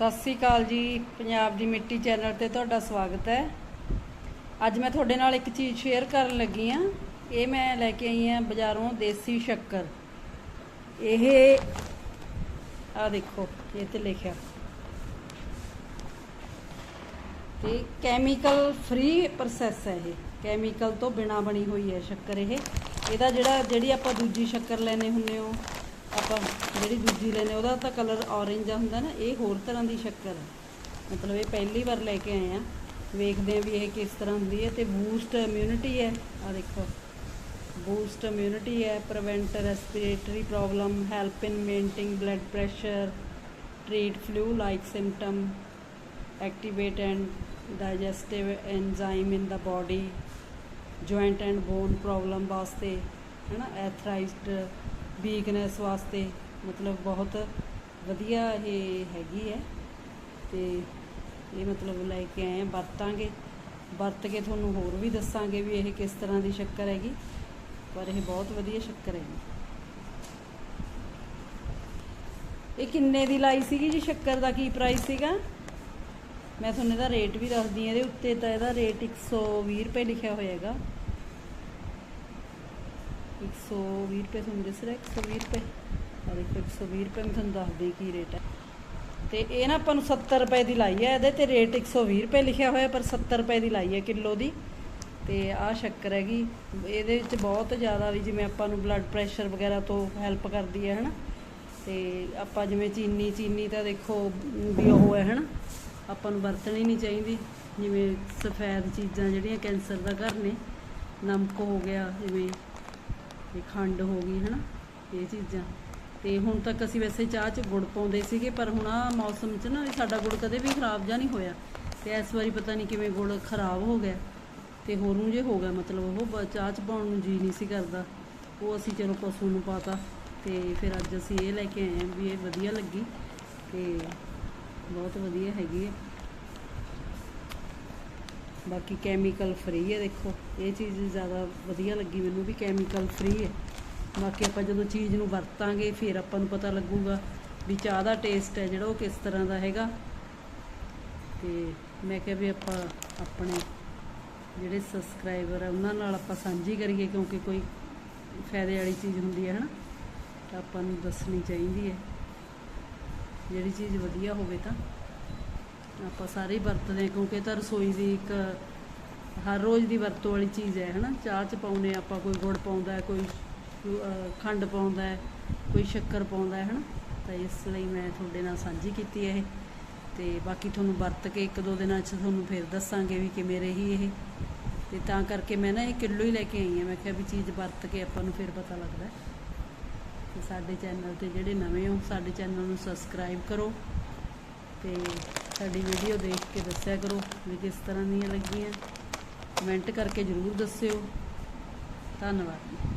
ਸਤਿ ਸ੍ਰੀ ਅਕਾਲ ਜੀ, ਪੰਜਾਬ ਦੀ ਮਿੱਟੀ ਚੈਨਲ ਤੇ ਤੁਹਾਡਾ ਸਵਾਗਤ ਹੈ। ਅੱਜ ਮੈਂ ਤੁਹਾਡੇ ਨਾਲ ਇੱਕ ਚੀਜ਼ ਸ਼ੇਅਰ ਕਰਨ ਲੱਗੀ ਆ ਇਹ ਮੈਂ ਲੈ ਕੇ ਆਈ ਆ ਬਾਜ਼ਾਰੋਂ ਦੇਸੀ ਸ਼ੱਕਰ। ਇਹ ਆ ਦੇਖੋ, ਇਹ ਤੇ ਲਿਖਿਆ। ਤੇ ਕੈਮੀਕਲ ਫ੍ਰੀ ਪ੍ਰੋਸੈਸ ਹੈ ਇਹ। ਕੈਮੀਕਲ ਤੋਂ ਬਿਨਾ ਬਣੀ ਹੋਈ ਹੈ ਸ਼ੱਕਰ ਇਹ। ਇਹਦਾ ਜਿਹੜਾ, ਜਿਹੜੀ ਆਪਾਂ ਦੂਜੀ ਸ਼ੱਕਰ ਲੈਨੇ ਹੁੰਨੇ ਹੋ ਆਪਾਂ ਜਿਹੜੀ ਦੂਜੀ ਲੈਨੇ ਉਹਦਾ ਤਾਂ ਕਲਰ ਔਰੇਂਜ ਹੁੰਦਾ ਨਾ, ਇਹ ਹੋਰ ਤਰ੍ਹਾਂ ਦੀ ਸ਼ੱਕਰ ਹੈ ਮਤਲਬ ਇਹ ਪਹਿਲੀ ਵਾਰ ਲੈ ਕੇ ਆਏ ਆ। ਵੇਖਦੇ ਆ ਵੀ ਇਹ ਕਿਸ ਤਰ੍ਹਾਂ ਹੁੰਦੀ ਹੈ ਤੇ ਬੂਸਟ ਇਮਿਊਨਿਟੀ ਹੈ। ਆ ਦੇਖੋ ਬੂਸਟ ਇਮਿਊਨਿਟੀ ਹੈ prevent respiratory problem help in maintain blood pressure treat flu like symptom activate and digestive enzyme in the body, joint and bone problem ਵਾਸਤੇ ਹੈ ਨਾ ਐਥਰਾਈਜ਼ਡ ਵੀਕਨੈਸ ਵਾਸਤੇ ਮਤਲਬ ਬਹੁਤ ਵਧੀਆ ਇਹ ਹੈਗੀ ਹੈ। ਤੇ ਇਹ ਮਤਲਬ ਲੈ ਕੇ ਆਏ ਆ, ਵਰਤਾਂਗੇ। ਵਰਤ ਕੇ ਤੁਹਾਨੂੰ ਹੋਰ ਵੀ ਦੱਸਾਂਗੇ ਵੀ ਇਹ ਕਿਸ ਤਰ੍ਹਾਂ ਦੀ ਸ਼ੱਕਰ ਹੈਗੀ। ਪਰ ਇਹ ਬਹੁਤ ਵਧੀਆ ਸ਼ੱਕਰ ਹੈਗੀ ਇਹ ਕਿੰਨੇ ਦੀ ਲਾਈ ਸੀਗੀ ਜੀ ਸ਼ੱਕਰ ਦਾ? ਕੀ ਪ੍ਰਾਈਸ ਸੀਗਾ? ਮੈਂ ਤੁਹਾਨੂੰ ਇਹਦਾ ਰੇਟ ਵੀ ਦੱਸਦੀ ਹਾਂ, ਇਹਦੇ ਉੱਤੇ ਤਾਂ ਇਹਦਾ ਰੇਟ 120 ਰੁਪਏ ਲਿਖਿਆ ਹੋਇਆ ਹੈਗਾ। 120 ਰੁਪਏ ਤੁਹਾਨੂੰ ਦਿਸ ਰਿਹਾ 120 ਰੁਪਏ। ਆ ਦੇਖੋ 120 ਰੁਪਏ ਮੈਂ ਤੁਹਾਨੂੰ ਦੱਸਦੀ ਕੀ ਰੇਟ ਹੈ। ਤੇ ਇਹ ਨਾ ਆਪਾਂ ਨੂੰ 70 ਰੁਪਏ ਦੀ ਲਾਈ ਹੈ, ਇਹਦੇ ਤੇ ਰੇਟ 120 ਰੁਪਏ ਲਿਖਿਆ ਹੋਇਆ, ਪਰ 70 ਰੁਪਏ ਦੀ ਲਾਈ ਹੈ ਕਿਲੋ ਦੀ। ਤੇ ਆਹ ਸ਼ੱਕਰ ਹੈਗੀ। ਇਹਦੇ ਵਿੱਚ ਬਹੁਤ ਜ਼ਿਆਦਾ ਵੀ ਜਿਵੇਂ ਆਪਾਂ ਨੂੰ ਬਲੱਡ ਪ੍ਰੈਸ਼ਰ ਵਗੈਰਾ ਤੋਂ ਹੈਲਪ ਕਰਦੀ ਹੈ, ਹਨਾ। ਤੇ ਆਪਾਂ ਜਿਵੇਂ ਚੀਨੀ ਚੀਨੀ ਤਾਂ ਦੇਖੋ ਵੀ ਉਹ ਹੈ, ਹਨਾ। ਆਪਾਂ ਨੂੰ ਵਰਤਣੀ ਨਹੀਂ ਚਾਹੀਦੀ। ਜਿਵੇਂ ਸਫੈਦ ਚੀਜ਼ਾਂ ਜਿਹੜੀਆਂ ਕੈਂਸਰ ਦਾ ਘਰ ਨੇ, ਨਮਕ ਹੋ ਗਿਆ, ਜਿਵੇਂ ਇਹ ਖੰਡ ਹੋ ਗਈ, ਹਨਾ, ਇਹ ਚੀਜ਼ਾਂ। ਤੇ ਹੁਣ ਤੱਕ ਅਸੀਂ ਵੈਸੇ ਚਾਹ 'ਚ ਗੁੜ ਪਾਉਂਦੇ ਸੀਗੇ, ਪਰ ਹੁਣ ਆ ਮੌਸਮ 'ਚ ਨਾ ਸਾਡਾ ਗੁੜ ਕਦੇ ਵੀ ਖਰਾਬ ਜਾਂ ਨਹੀਂ ਹੋਇਆ। ਤੇ ਇਸ ਵਾਰੀ ਪਤਾ ਨਹੀਂ ਕਿਵੇਂ ਗੁੜ ਖਰਾਬ ਹੋ ਗਿਆ। ਤੇ ਹੋਰ ਨੂੰ ਜੇ ਹੋ ਗਿਆ ਮਤਲਬ ਉਹ, ਬ- ਚਾਹ 'ਚ ਪਾਉਣ ਨੂੰ ਜੀ ਨਹੀਂ ਸੀ ਕਰਦਾ। ਉਹ ਅਸੀਂ ਚਲੋ ਪਸ਼ੂ ਨੂੰ ਪਾਤਾ, ਤੇ ਫਿਰ ਅੱਜ ਅਸੀਂ ਇਹ ਲੈ ਕੇ ਆਏ ਹਾਂ ਵੀ ਇਹ ਵਧੀਆ ਲੱਗੀ। ਤੇ ਬਹੁਤ ਵਧੀਆ ਹੈਗੀ ਹੈ ਬਾਕੀ ਕੈਮੀਕਲ ਫ੍ਰੀ ਹੈ ਦੇਖੋ, ਇਹ ਚੀਜ਼ ਜ਼ਿਆਦਾ ਵਧੀਆ ਲੱਗੀ ਮੈਨੂੰ ਵੀ ਕੈਮੀਕਲ ਫ੍ਰੀ ਹੈ। ਬਾਕੀ ਆਪਾਂ ਜਦੋਂ ਚੀਜ਼ ਨੂੰ ਵਰਤਾਂਗੇ, ਫਿਰ ਆਪਾਂ ਨੂੰ ਪਤਾ ਲੱਗੂਗਾ ਵੀ ਚਾਹ ਦਾ ਟੇਸਟ ਹੈ ਜਿਹੜਾ ਉਹ ਕਿਸ ਤਰ੍ਹਾਂ ਦਾ ਹੈਗਾ। ਤੇ ਮੈਂ ਕਿਹਾ ਵੀ ਆਪਾਂ ਆਪਣੇ ਜਿਹੜੇ ਸਬਸਕ੍ਰਾਈਬਰ ਆ, ਉਹਨਾਂ ਨਾਲ ਆਪਾਂ ਸਾਂਝੀ ਕਰੀਏ, ਕਿਉਂਕਿ ਕੋਈ ਫਾਇਦੇ ਵਾਲੀ ਚੀਜ਼ ਹੁੰਦੀ ਹੈ, ਹਨਾ? ਤਾਂ ਆਪਾਂ ਨੂੰ ਦੱਸਣੀ ਚਾਹੀਦੀ ਹੈ। ਜਿਹੜੀ ਚੀਜ਼ ਵਧੀਆ ਹੋਵੇ ਤਾਂ। ਆਪਾਂ ਸਾਰੇ ਹੀ ਵਰਤਦੇ ਹਾਂ, ਕਿਉਂਕਿ ਇਹ ਤਾਂ ਰਸੋਈ ਦੀ ਇੱਕ ਹਰ ਰੋਜ਼ ਦੀ ਵਰਤੋਂ ਵਾਲੀ ਚੀਜ਼ ਹੈ, ਹਨਾ? ਚਾਹ ਚ ਪਾਉਨੇ ਆਪਾਂ, ਕੋਈ ਗੁੜ ਪਾਉਂਦਾ ਹੈ, ਕੋਈ ਖੰਡ ਪਾਉਂਦਾ ਹੈ, ਕੋਈ ਸ਼ੱਕਰ ਪਾਉਂਦਾ ਹੈ, ਹਨਾ? ਤਾਂ ਇਸ ਲਈ ਮੈਂ ਤੁਹਾਡੇ ਨਾਲ ਸਾਂਝੀ ਕੀਤੀ ਹੈ ਇਹ। ਤੇ ਬਾਕੀ ਤੁਹਾਨੂੰ ਵਰਤ ਕੇ ਇੱਕ ਦੋ ਦਿਨਾਂ 'ਚ ਤੁਹਾਨੂੰ ਫਿਰ ਦੱਸਾਂਗੇ ਵੀ ਕਿਵੇਂ ਰਹੀ ਇਹ। ਤੇ ਤਾਂ ਕਰਕੇ ਮੈਂ ਨਾ ਇਹ ਕਿਲੋ ਹੀ ਲੈ ਕੇ ਆਈ ਹਾਂ। ਮੈਂ ਕਿਹਾ ਵੀ ਚੀਜ਼ ਵਰਤ ਕੇ ਆਪਾਂ ਨੂੰ ਫਿਰ ਪਤਾ ਲੱਗਦਾ ਹੈ। ਤੇ ਸਾਡੇ ਚੈਨਲ ਤੇ ਜਿਹੜੇ ਨਵੇਂ ਹੋ, ਸਾਡੇ ਚੈਨਲ ਨੂੰ ਸਬਸਕ੍ਰਾਈਬ ਕਰੋ। ਤੇ ਸਾਡੀ ਵੀਡੀਓ ਦੇਖ ਕੇ ਦੱਸਿਆ ਕਰੋ ਵੀ ਕਿਸ ਤਰ੍ਹਾਂ ਦੀਆਂ ਲੱਗੀਆਂ। ਕਮੈਂਟ ਕਰਕੇ ਜਰੂਰ ਦੱਸਿਓ। ਧੰਨਵਾਦ।